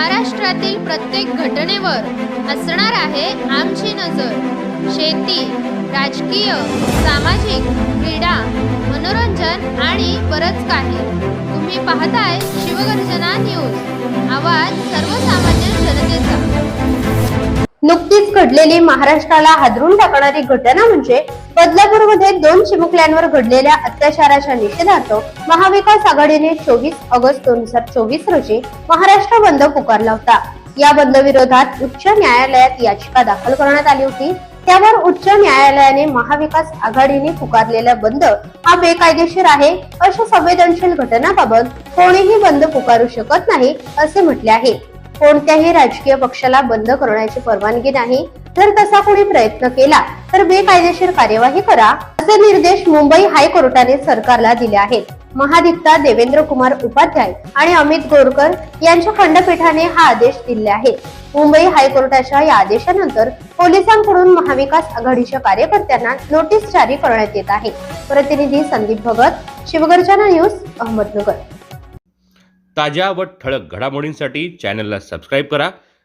महाराष्ट्रातील प्रत्येक घटनेवर असणार आहे आमची नजर. शेती राजकीय सामाजिक क्रीडा मनोरंजन आणि बरंच काही. तुम्ही पाहताय शिवगर्जना न्यूज. आवाज सर्वसामान्य जनतेचा. नुकतीच घडलेली महाराष्ट्राला हादरून टाकणारी घटना म्हणजे बदलापूरमध्ये दोन चिमुकल्यांवर घडलेल्या अत्याचाराच्या निषेधार्थ महाविकास आघाडीने चोवीस ऑगस्ट दोन हजार चोवीस रोजी महाराष्ट्र बंद पुकारला होता. या बंद विरोधात उच्च न्यायालयात याचिका दाखल करण्यात आली होती. त्यावर उच्च न्यायालयाने महाविकास आघाडीने पुकारलेला बंद हा बेकायदेशीर आहे. अशा संवेदनशील घटनाबाबत कोणीही बंद पुकारू शकत नाही असे म्हटले आहे. कोणत्याही राजकीय पक्षाला बंद करण्याची परवानगी नाही. जर तसा कोणी प्रयत्न केला तर बेकायदेशीर कार्यवाही करा असे निर्देश मुंबई हायकोर्टाने सरकारला दिले आहेत. महाधिक्ता देवेंद्र कुमार उपाध्याय आणि अमित गोरकर यांच्या खंडपीठाने हा आदेश दिले आहे मुंबई हायकोर्टाच्या या आदेशानंतर पोलिसांकडून महाविकास आघाडीच्या कार्यकर्त्यांना नोटीस जारी करण्यात येत आहे. प्रतिनिधी संदीप भगत शिवगर्जना न्यूज अहमदनगर. ताज्या व ठळक घडामोडींसाठी चॅनलला सबस्क्राईब करा.